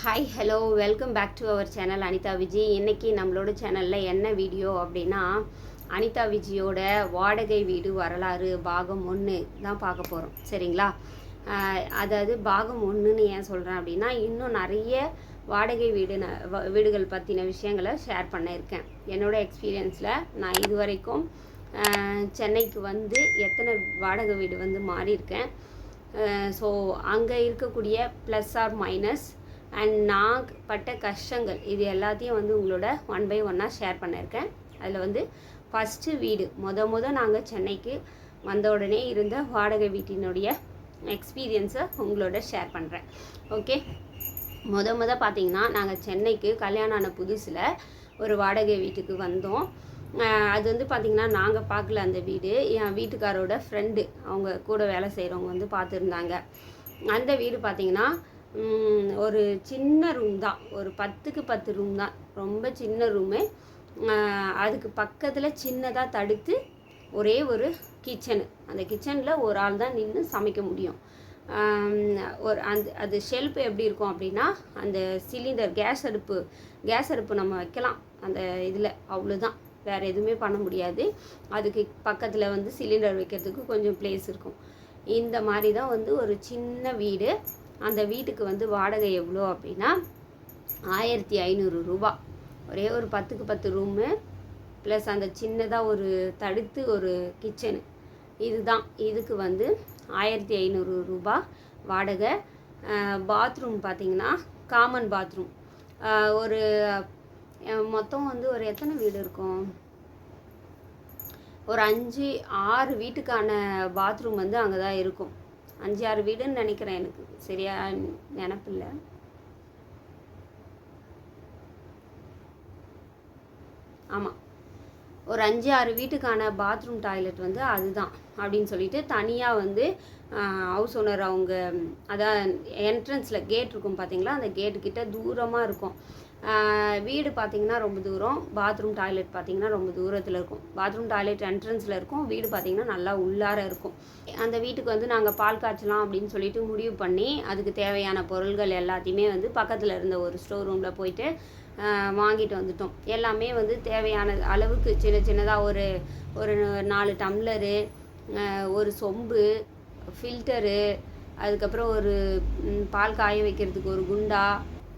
Hi hello welcome back to our channel Anitha Viji இன்றைக்கி நம்மளோட சேனலில் என்ன வீடியோ அப்படின்னா அனிதா விஜியோட வாடகை வீடு வரலாறு பாகம் ஒன்று தான் பார்க்க போகிறோம் சரிங்களா? அதாவது பாகம் ஒன்றுன்னு ஏன் சொல்கிறேன் அப்படின்னா இன்னும் நிறைய வாடகை வீடு வீடுகள் பற்றின விஷயங்களை ஷேர் பண்ணியிருக்கேன். என்னோடய எக்ஸ்பீரியன்ஸில் நான் இது வரைக்கும் சென்னைக்கு வந்து எத்தனை வாடகை வீடு வந்து மாறியிருக்கேன். ஸோ அங்கே இருக்கக்கூடிய ப்ளஸ் ஆர் மைனஸ் அண்ட் நான் பட்ட கஷ்டங்கள் இது எல்லாத்தையும் வந்து உங்களோட ஒன் பை ஒன்னாக ஷேர் பண்ணியிருக்கேன். அதில் வந்து ஃபஸ்ட்டு வீடு மொத முத நாங்கள் சென்னைக்கு வந்த உடனே இருந்த வாடகை வீட்டினுடைய எக்ஸ்பீரியன்ஸை உங்களோட ஷேர் பண்ணுறேன் ஓகே முத முத பார்த்தீங்கன்னா நாங்கள் சென்னைக்கு கல்யாணம் ஆன புதுசில் ஒரு வாடகை வீட்டுக்கு வந்தோம். அது வந்து பார்த்திங்கன்னா நாங்கள் பார்க்கல அந்த வீடு. என் வீட்டுக்காரோட ஃப்ரெண்டு அவங்க கூட வேலை செய்கிறவங்க வந்து பார்த்துருந்தாங்க அந்த வீடு பார்த்திங்கன்னா ஒரு சின்ன ரூம் தான். ஒரு பத்துக்கு பத்து ரூம் தான். ரொம்ப சின்ன ரூமு அதுக்கு பக்கத்தில் சின்னதாக தடுத்து ஒரே ஒரு கிச்சனு அந்த கிச்சனில் ஒரு ஆள் தான் நின்று சமைக்க முடியும். ஒரு அந்த அது ஷெல்ஃப் எப்படி இருக்கும் அப்படின்னா அந்த சிலிண்டர் கேஸ் அடுப்பு கேஸ் அடுப்பு நம்ம வைக்கலாம். அந்த இதில். அவ்வளோதான் வேறு எதுவுமே பண்ண முடியாது. அதுக்கு பக்கத்தில் வந்து சிலிண்டர் வைக்கிறதுக்கு கொஞ்சம் ப்ளேஸ் இருக்கும். இந்த மாதிரி தான் வந்து ஒரு சின்ன வீடு. அந்த வீட்டுக்கு வந்து வாடகை எவ்வளோ அப்படின்னா ஆயிரத்தி ஐநூறு ரூபா. ஒரே ஒரு பத்துக்கு பத்து ரூமு ப்ளஸ் அந்த சின்னதாக ஒரு தடுத்து ஒரு கிச்சனு இதுதான். இதுக்கு வந்து ஆயிரத்தி ஐநூறு ரூபா வாடகை. பாத்ரூம் பார்த்தீங்கன்னா காமன் பாத்ரூம் ஒரு மொத்தம் வந்து ஒரு எத்தனை வீடு இருக்கும்? ஒரு அஞ்சு ஆறு வீட்டுக்கான பாத்ரூம் வந்து அங்கே தான் இருக்கும். அஞ்சு ஆறு வீடுன்னு நினைக்கிறேன் எனக்கு. சரியா நினப்பில்ல. ஆமாம் ஒரு அஞ்சு ஆறு வீட்டுக்கான பாத்ரூம் டாய்லெட் வந்து அதுதான் அப்படின்னு சொல்லிட்டு தனியாக வந்து ஹவுஸ் ஓனர் அவங்க அதான் என்ட்ரன்ஸில் கேட் இருக்கும் பார்த்தீங்களா அந்த கேட்டுக்கிட்ட தூரமாக இருக்கும். வீடு பார்த்தீங்கன்னா ரொம்ப தூரம். பாத்ரூம் டாய்லெட் பார்த்தீங்கன்னா ரொம்ப தூரத்தில் இருக்கும். பாத்ரூம் டாய்லெட் என்ட்ரன்ஸில் இருக்கும். வீடு பார்த்தீங்கன்னா நல்லா உள்ளார இருக்கும். அந்த வீட்டுக்கு வந்து நாங்கள் பால் காய்ச்சலாம் அப்படின்னு சொல்லிட்டு முடிவு பண்ணி அதுக்கு தேவையான பொருள்கள் எல்லாத்தையுமே வந்து பக்கத்தில் இருந்த ஒரு ஸ்டோர் ரூமில் போயிட்டு வாங்கிட்டு வந்துட்டோம். எல்லாமே வந்து தேவையான அளவுக்கு சின்ன சின்னதாக ஒரு ஒரு நாலு டம்ளரு ஒரு சொம்பு ஃபில்டரு அதுக்கப்புறம் ஒரு பால் காய வைக்கிறதுக்கு ஒரு குண்டா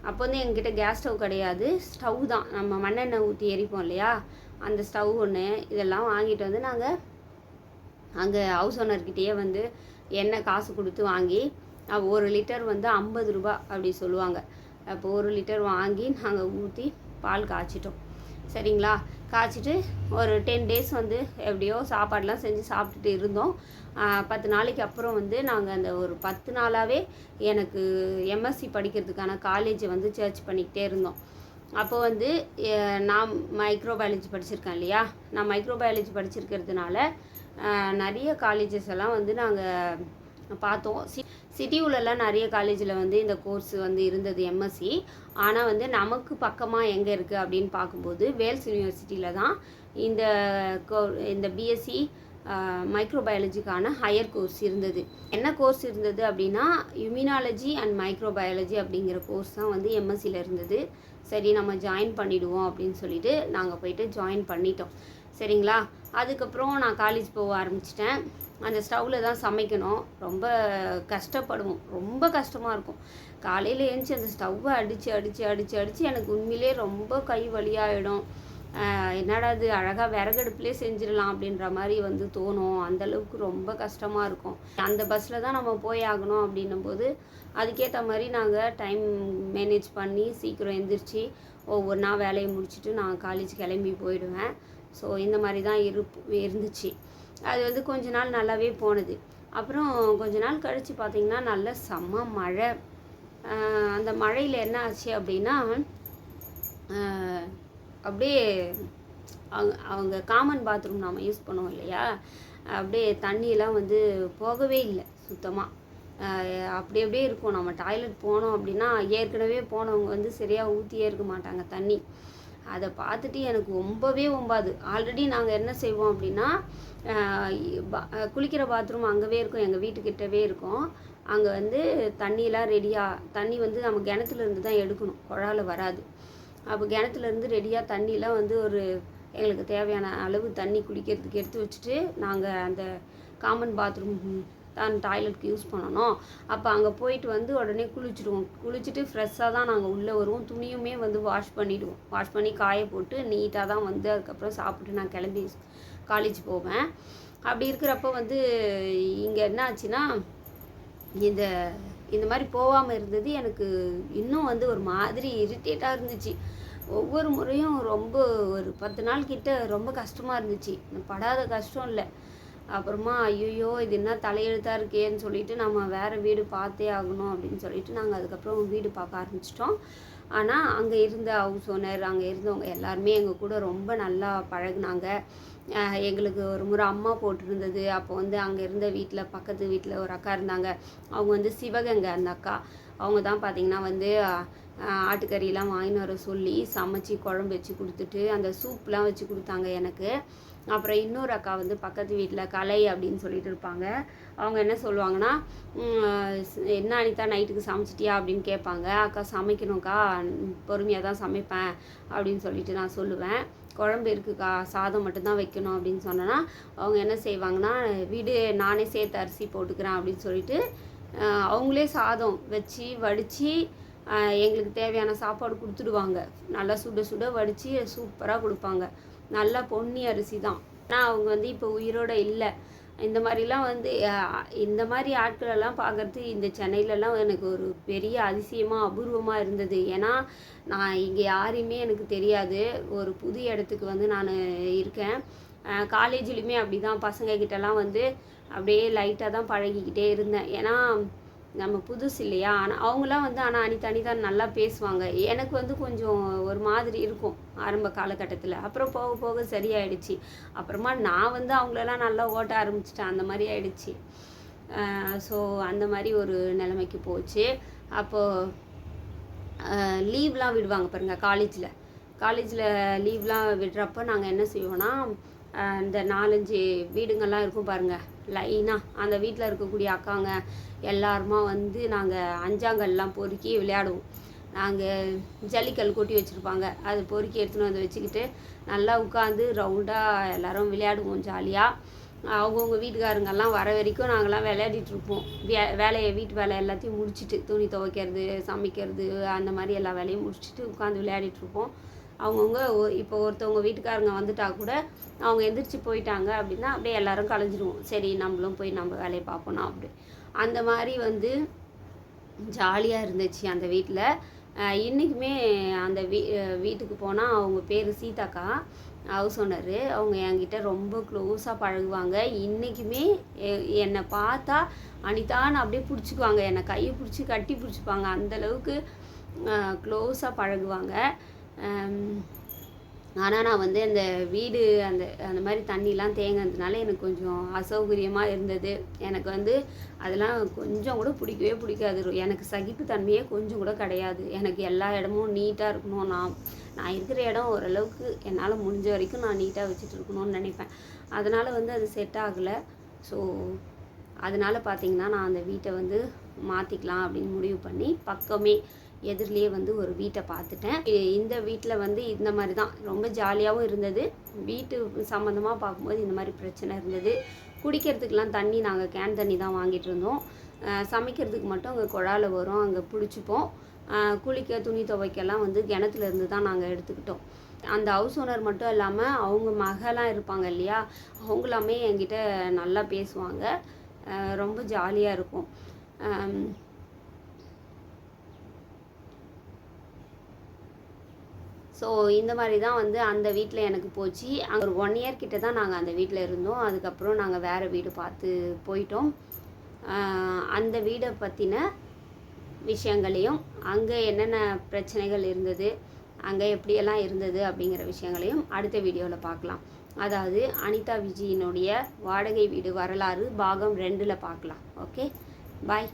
அப்போ வந்து எங்கிட்ட கேஸ் ஸ்டவ் கிடையாது. ஸ்டவ் தான். நம்ம மண்ணெண்ணெய் ஊற்றி எரிப்போம் இல்லையா? அந்த ஸ்டவ் ஒன்று இதெல்லாம் வாங்கிட்டு வந்து நாங்கள் அங்கே ஹவுஸ் ஓனர்கிட்டயே வந்து எண்ணெய் காசு கொடுத்து வாங்கி ஒரு லிட்டர் வந்து ஐம்பது ரூபா அப்படி சொல்லுவாங்க. அப்போ ஒரு லிட்டர் வாங்கி நாங்கள் ஊற்றி பால் காய்ச்சிட்டோம். சரிங்களா? காய்ச்சிட்டு ஒரு டென் டேஸ் வந்து எப்படியோ சாப்பாடெலாம் செஞ்சு சாப்பிட்டுட்டு இருந்தோம். பத்து நாளைக்கு அப்புறம் வந்து நாங்கள் அந்த ஒரு பத்து நாளாகவே எனக்கு எம்எஸ்சி படிக்கிறதுக்கான காலேஜை வந்து சர்ச் பண்ணிக்கிட்டே இருந்தோம். அப்போ வந்து நான் மைக்ரோபயாலஜி படிச்சிருக்கேன் இல்லையா? நான் மைக்ரோபயாலஜி படிச்சிருக்கிறதுனால நிறைய காலேஜஸ் எல்லாம் வந்து நாங்கள் பார்த்தோம். சி சிட்டி உள்ளலாம் நிறைய காலேஜில் வந்து இந்த கோர்ஸ் வந்து இருந்தது எம்எஸ்சி ஆனால் வந்து நமக்கு பக்கமாக எங்கே இருக்குது அப்படின்னு பார்க்கும்போது வேல்ஸ் யூனிவர்சிட்டியில் தான் இந்த கோ இந்த பிஎஸ்சி மைக்ரோபயாலஜிக்கான ஹையர் கோர்ஸ் இருந்தது. என்ன கோர்ஸ் இருந்தது அப்படின்னா இம்யூனாலஜி அண்ட் மைக்ரோபயாலஜி அப்படிங்கிற கோர்ஸ் தான் வந்து எம்எஸ்சியில் இருந்தது. சரி நம்ம ஜாயின் பண்ணிவிடுவோம் அப்படின்னு சொல்லிட்டு நாங்கள் போயிட்டு ஜாயின் பண்ணிட்டோம். சரிங்களா? அதுக்கப்புறம் நான் காலேஜ் போக ஆரம்பிச்சிட்டேன். அந்த ஸ்டவ்வில் தான் சமைக்கணும். ரொம்ப கஷ்டப்படுவோம். ரொம்ப கஷ்டமாக இருக்கும். காலையில் ஏஞ்சி அந்த ஸ்டவ்வை அடித்து அடித்து அடித்து அடித்து எனக்கு உண்மையிலே ரொம்ப கை வலியாகிடும் என்னடா இது? அழகாக விறகடுப்புலேயே செஞ்சிடலாம் அப்படின்ற மாதிரி வந்து தோணும். அந்தளவுக்கு ரொம்ப கஷ்டமாக இருக்கும். அந்த பஸ்ஸில் தான் நம்ம போய் ஆகணும் அப்படின்னும் போது அதுக்கேற்ற மாதிரி நாங்கள் டைம் மேனேஜ் பண்ணி சீக்கிரம் எந்திரிச்சு ஒவ்வொரு நாள் வேலையை முடிச்சுட்டு நான் காலேஜ் கிளம்பி போயிடுவேன். ஸோ இந்த மாதிரி தான் இருப்பு இருந்துச்சு. அது வந்து கொஞ்ச நாள் நல்லாவே போனது. அப்புறம் கொஞ்ச நாள் கழித்து பார்த்திங்கன்னா நல்ல செம்ம மழை. அந்த மழையில் என்ன ஆச்சு அப்படின்னா அப்படியே அவங்க அவங்க காமன் பாத்ரூம் நாம் யூஸ் பண்ணுவோம் இல்லையா? அப்படியே தண்ணியெலாம் வந்து போகவே இல்லை சுத்தமாக அப்படி அப்படியே இருக்கும். நம்ம டாய்லெட் போனோம் அப்படின்னா ஏற்கனவே போனவங்க வந்து சரியாக ஊற்றியே இருக்க மாட்டாங்க தண்ணி. அதை பார்த்துட்டு எனக்கு ரொம்பவே ஒம்பாது. ஆல்ரெடி நாங்கள் என்ன செய்வோம் அப்படின்னா குளிக்கிற பாத்ரூம் அங்கவே இருக்கும் எங்கள் வீட்டுக்கிட்டவே இருக்கும். அங்கே வந்து தண்ணியெலாம் ரெடியாக தண்ணி வந்து நம்ம கிணத்துலேருந்து தான் எடுக்கணும். குழால வராது. அப்போ கிணத்துலேருந்து ரெடியாக தண்ணியெலாம் வந்து ஒரு எங்களுக்கு தேவையான அளவு தண்ணி குடிக்கிறதுக்கு எடுத்து வச்சுட்டு நாங்கள் அந்த காமன் பாத்ரூம் தான் டாய்லெட்க்கு யூஸ் பண்ணணும். அப்போ அங்கே போயிட்டு வந்து உடனே குளிச்சுடுவோம். குளிச்சுட்டு ஃப்ரெஷ்ஷாக தான் நாங்கள் உள்ளே வருவோம். துணியுமே வந்து வாஷ் பண்ணிவிடுவோம் வாஷ் பண்ணி காய போட்டு நீட்டாக தான் வந்து அதுக்கப்புறம் சாப்பிட்டு நான் கிளம்பி காலேஜ் போவேன். அப்படி இருக்கிறப்ப வந்து இங்கே என்ன ஆச்சுன்னா இந்த இந்த மாதிரி போகாமல் இருந்தது எனக்கு இன்னும் வந்து ஒரு மாதிரி இரிட்டேட்டாக இருந்துச்சு. ஒவ்வொரு முறையும் ரொம்ப ஒரு பத்து நாள் கிட்ட ரொம்ப கஷ்டமாக இருந்துச்சு. படாத கஷ்டம் இல்லை. அப்புறமா ஐயோ இது என்ன தலையெழுத்தாக இருக்கேன்னு சொல்லிட்டு நம்ம வேறு வீடு பார்த்தே ஆகணும் அப்படின்னு சொல்லிட்டு நாங்கள் அதுக்கப்புறம் வீடு பார்க்க ஆரம்பிச்சிட்டோம். ஆனால் அங்கே இருந்த ஹவுஸ் ஓனர் அங்கே இருந்தவங்க எல்லாருமே எங்கள் கூட ரொம்ப நல்லா பழகுனாங்க. எங்களுக்கு ஒரு முறை அம்மா போட்டிருந்தது அப்போ வந்து அங்கே இருந்த வீட்டில் பக்கத்து வீட்டில் ஒரு அக்கா இருந்தாங்க. அவங்க வந்து சிவகங்கை அந்த அக்கா. அவங்க தான் பார்த்திங்கன்னா வந்து ஆட்டுக்கறியெலாம் ஆட்டுக்கறியெல்லாம் வாங்கின்னு வர சொல்லி சமைச்சி குழம்பு வச்சு கொடுத்துட்டு அந்த சூப்லாம் வச்சு கொடுத்தாங்க எனக்கு. அப்புறம் இன்னொரு அக்கா வந்து பக்கத்து வீட்டில் கலை அப்படின்னு சொல்லிட்டு இருப்பாங்க. அவங்க என்ன சொல்லுவாங்கன்னா என்ன அனிதா நைட்டுக்கு சமைச்சிட்டியா? அப்படின்னு கேட்பாங்க. அக்கா சமைக்கணும்க்கா. பொறுமையாக தான் சமைப்பேன். அப்படின்னு சொல்லிட்டு நான் சொல்லுவேன். குழம்பு இருக்குக்கா. சாதம் மட்டும்தான் வைக்கணும். அப்படின்னு சொன்னேன்னா அவங்க என்ன செய்வாங்கன்னா வீடு நானே சேர்த்து அரிசி போட்டுக்கிறேன். அப்படின்னு சொல்லிட்டு அவங்களே சாதம் வச்சு வடித்து எங்களுக்கு தேவையான சாப்பாடு கொடுத்துடுவாங்க. நல்லா சுட சுட வடித்து சூப்பராக கொடுப்பாங்க. நல்லா பொன்னி அரிசி தான். ஆனால் அவங்க வந்து இப்போ உயிரோட இல்லை. இந்த மாதிரிலாம் வந்து இந்த மாதிரி ஆட்களெல்லாம் பார்க்குறது இந்த சென்னையிலலாம் எனக்கு ஒரு பெரிய அதிசயமாக அபூர்வமாக இருந்தது. ஏன்னா நான் இங்கே யாரையுமே எனக்கு தெரியாது. ஒரு புது இடத்துக்கு வந்து நான் இருக்கேன். காலேஜ்லேயுமே அப்படி தான் பசங்க கிட்டலாம் வந்து அப்படியே லைட்டாக தான் பழகிக்கிட்டே இருந்தேன். ஏன்னா நம்ம புதுசு இல்லையா? ஆனால் அவங்களாம் வந்து ஆனால் அனிதா அனிதா நல்லா பேசுவாங்க. எனக்கு வந்து கொஞ்சம் ஒரு மாதிரி இருக்கும் ஆரம்ப காலகட்டத்தில். அப்புறம் போக போக சரியாயிடுச்சு. அப்புறமா நான் வந்து அவங்களெல்லாம் நல்லா ஓட்ட ஆரம்பிச்சிட்டேன். அந்த மாதிரி ஆயிடுச்சு. ஸோ அந்த மாதிரி ஒரு நிலைமைக்கு போச்சு. அப்போது லீவ்லாம் விடுவாங்க பாருங்கள் காலேஜில் காலேஜில் லீவ்லாம் விடுறப்ப நாங்கள் என்ன செய்வோன்னா இந்த நாலஞ்சு வீடுங்கள்லாம் இருக்கும் பாருங்கள் லைனாக அந்த வீட்டில் இருக்கக்கூடிய அக்காங்க எல்லாருமா வந்து நாங்கள் அஞ்சாங்கல்லாம் பொறுக்கி விளையாடுவோம். நாங்கள் ஜல்லிக்கல் கொட்டி வச்சுருப்பாங்க. அது பொறுக்கி எடுத்துன்னு வந்து வச்சுக்கிட்டு நல்லா உட்காந்து ரவுண்டாக எல்லாரும் விளையாடுவோம் ஜாலியாக அவங்கவுங்க வீட்டுக்காரங்கெல்லாம் வர வரைக்கும் நாங்கள்லாம் விளையாடிட்டு இருப்போம். வே வேலையை வீட்டு வேலை எல்லாத்தையும் முடிச்சுட்டு துணி துவைக்கிறது சமைக்கிறது அந்த மாதிரி எல்லா வேலையும் முடிச்சுட்டு உட்காந்து விளையாடிட்டு இருப்போம். அவங்கவுங்க இப்போ ஒருத்தவங்க வீட்டுக்காரங்க வந்துட்டா கூட அவங்க எந்திரிச்சு போயிட்டாங்க அப்படின்னா அப்படியே எல்லாரும் கலைஞ்சிருவோம். சரி நம்மளும் போய் நம்ம வேலையை பார்ப்போம் அப்படி. அந்த மாதிரி வந்து ஜாலியாக இருந்துச்சு அந்த வீட்டில் இன்றைக்குமே அந்த வீ வீட்டுக்கு போனால் அவங்க பேர் சீதாக்கா. ஹவுஸ் ஓனரு அவங்க என்கிட்ட ரொம்ப க்ளோஸாக பழகுவாங்க. இன்றைக்குமே என்னை பார்த்தா அனிதான்னு அப்படியே பிடிச்சிக்குவாங்க. என்னை கையை பிடிச்சி கட்டி பிடிச்சிப்பாங்க. அந்தளவுக்கு க்ளோஸாக பழகுவாங்க. ஆனால் நான் வந்து அந்த வீடு அந்த அந்த மாதிரி தண்ணிலாம் தேங்கினதுனால எனக்கு கொஞ்சம் அசௌகரியமாக இருந்தது. எனக்கு வந்து அதெல்லாம் கொஞ்சம் கூட பிடிக்கவே பிடிக்காது. எனக்கு சகிப்புத்தன்மையே கொஞ்சம் கூட கிடையாது. எனக்கு எல்லா இடமும் நீட்டாக இருக்கணும். நான் நான் இருக்கிற இடம் ஓரளவுக்கு என்னால் முடிஞ்ச வரைக்கும் நான் நீட்டாக வச்சுட்டு இருக்கணும்னு நினைப்பேன். அதனால் வந்து அது செட் ஆகலை. ஸோ அதனால் பார்த்தீங்கன்னா நான் அந்த வீட்டை வந்து மாற்றிக்கலாம் அப்படின்னு முடிவு பண்ணி பக்கமே எதிரிலேயே வந்து ஒரு வீட்டை பார்த்துட்டேன். இந்த வீட்டில் வந்து இந்த மாதிரி தான். ரொம்ப ஜாலியாகவும் இருந்தது. வீட்டு சம்மந்தமாக பார்க்கும்போது இந்த மாதிரி பிரச்சனை இருந்தது. குடிக்கிறதுக்கெலாம் தண்ணி நாங்கள் கேன் தண்ணி தான் வாங்கிட்டு இருந்தோம். சமைக்கிறதுக்கு மட்டும் அங்கே குழால வரும். அங்கே பிடிச்சிப்போம். குளிக்க துணி துவைக்கெல்லாம் வந்து கிணத்துல இருந்து தான் நாங்கள் எடுத்துக்கிட்டோம். அந்த ஹவுஸ் ஓனர் மட்டும் இல்லாமல் அவங்க மகளாம் இருப்பாங்க இல்லையா? அவங்களாமே என்கிட்ட நல்லா பேசுவாங்க. ரொம்ப ஜாலியாக இருக்கும். ஸோ இந்த மாதிரி தான் வந்து அந்த வீட்டில் எனக்கு போச்சு. அங்கே ஒரு ஒன் இயர் கிட்ட தான் நாங்கள் அந்த வீட்டில் இருந்தோம். அதுக்கப்புறம் நாங்கள் வேறு வீடு பார்த்து போயிட்டோம். அந்த வீடை பற்றின விஷயங்களையும் அங்கே என்னென்ன பிரச்சனைகள் இருந்தது அங்கே எப்படியெல்லாம் இருந்தது அப்படிங்கிற விஷயங்களையும் அடுத்த வீடியோவில் பார்க்கலாம். அதாவது அனிதா விஜயினுடைய வாடகை வீடு வரலாறு பாகம் ரெண்டில் பார்க்கலாம். Okay bye